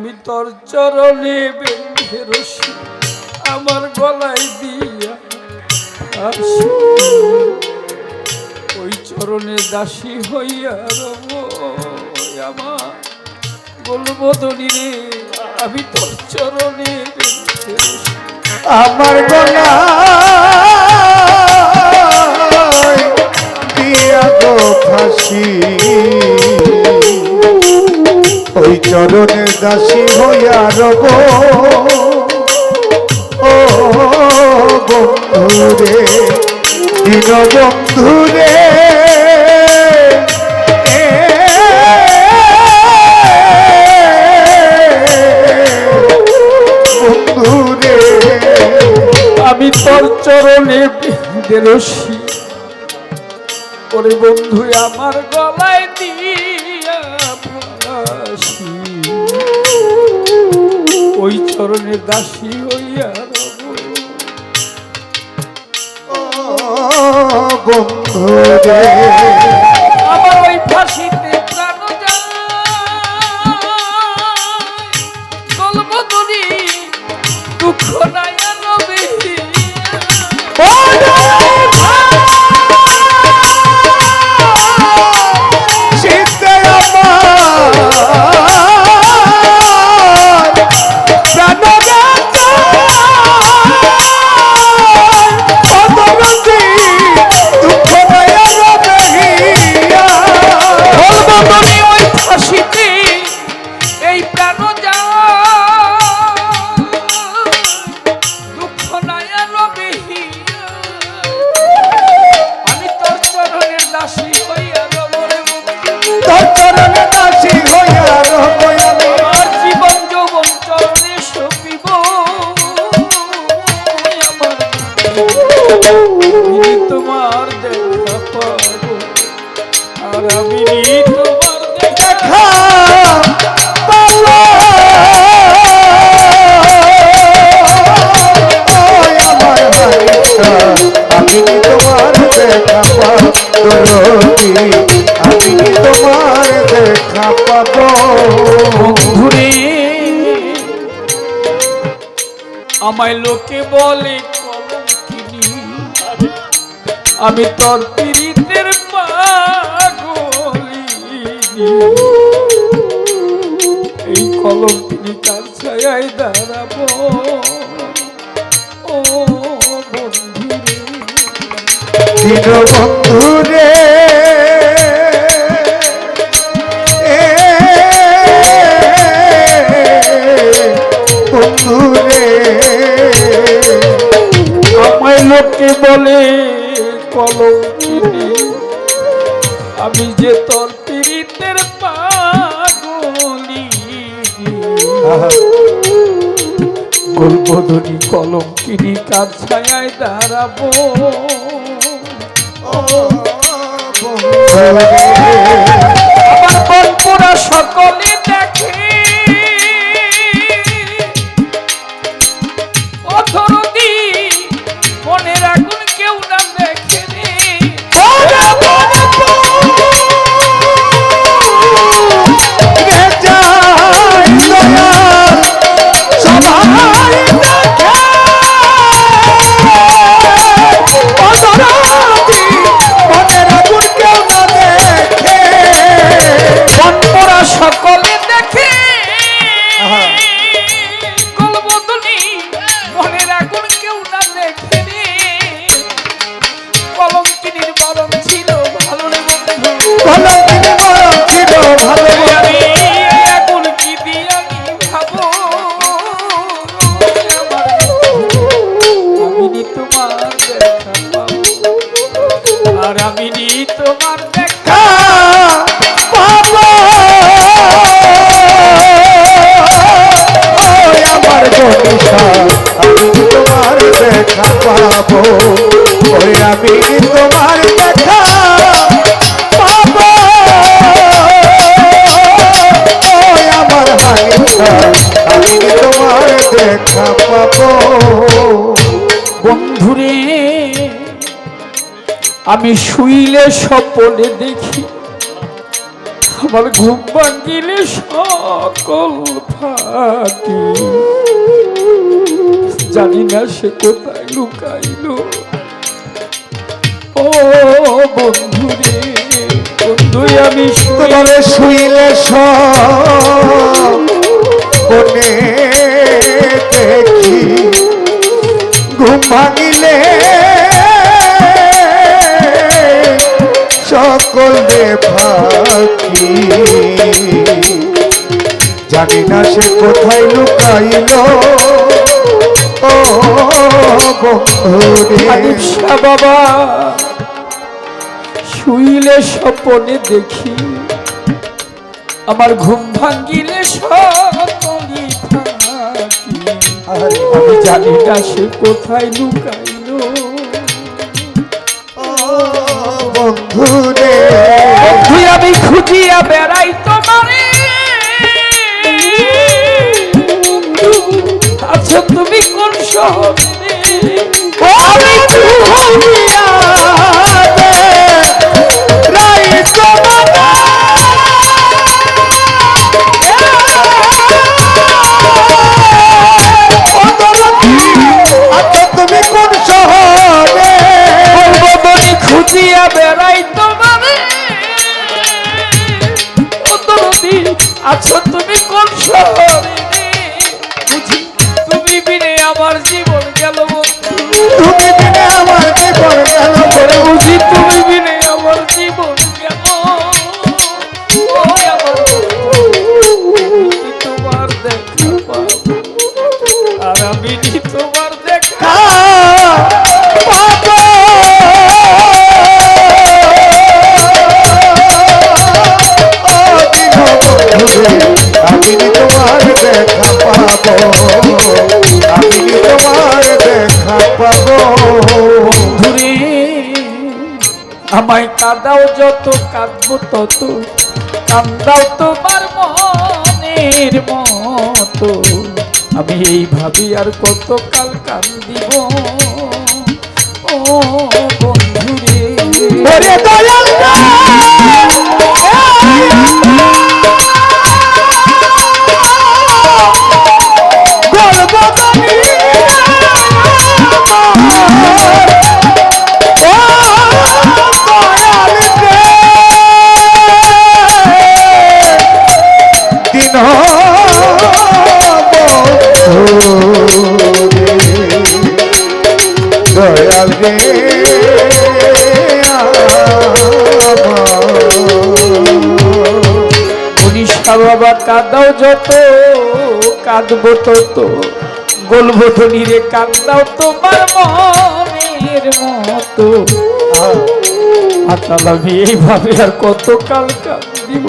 আমি তোর চরণে রসি, আমার গলায় দিয়া ওই চরণে দাসী হইয়া রব আমার বলবদনি রে, আমি তোর চরণে আমার গলা দিয়া গো ফাঁসি। ওই চরণের দাসী হইয়া রব। ও বন্ধুরে, দিন বন্ধুরে বন্ধুরে। আমি তোর চরণে বেঁধে রসি। ওরে বন্ধু আমার গলায় দিয়া ফাঁসি ওই চরণে দাসী হইয়া ও তোর চরণে দাসী আমি তোর পীড়িতের পাগলিনী এই কলঙ্কিনী কার ছায় দাঁড়াবো। ও বন্ধুরে। আমায় লোকে বলে কলঙ্কিনী আমি যে তোর পীড়িতের পাগলি। গোলবধনী কলঙ্কিনী কার ছায় দাঁড়াবো। আমার বন্ধুরা সকলে দেখে। অথরদি মনের আগুন কেউ না দেখে। ওরে আমি তোমার ওই আমার দেখা বন্ধুরে, আমি শুইলে স্বপনে দেখি আমার ঘুম ভাঙিলে সকল ফাটি জানি না সে কোথায় লুকাইল। ও বন্ধুরে বন্ধু আমি শুইলে তোমারে শুইলে সনে দেখি ঘুম ভাঙিলে সকল রে ফাঁকি। জানি না সে কোথায় লুকাইল। বাবা শুইলে স্বপনে দেখি আমার ঘুম সকলি আমি জানি না সে কোথায় লুকাইল। বন্ধুরে। তুই আমি খুঁজিয়া বেড়াই তোমারে। আছো তুমি কোন শহরে? কাদাও যত কাঁদব তত কান্দাও তোমার মনের মতো। আমি এই ভাবি আর কতকাল কান্দিব। ও বন্ধুরে। যত কাঁদবো তত গলবো ধনিরে কান্দাও তোমার মনের মতো। আতাল আমি এইভাবে আর কত কাল কান্দিব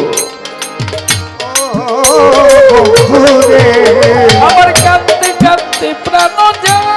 বন্ধুরে। আমার কাঁদতে কাঁদতে প্রাণ যায়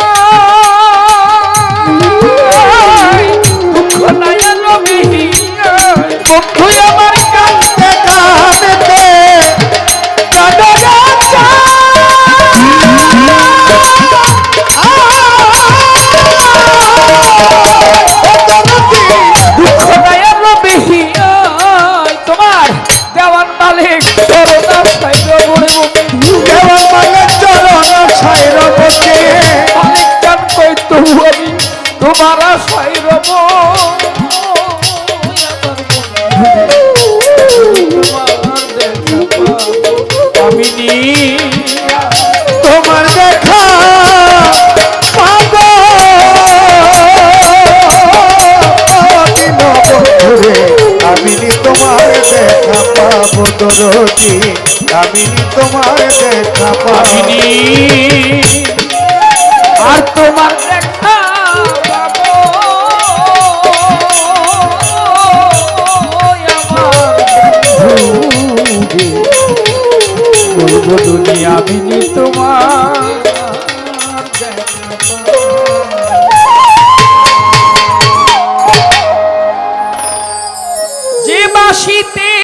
দুনিয়া আমি তোমার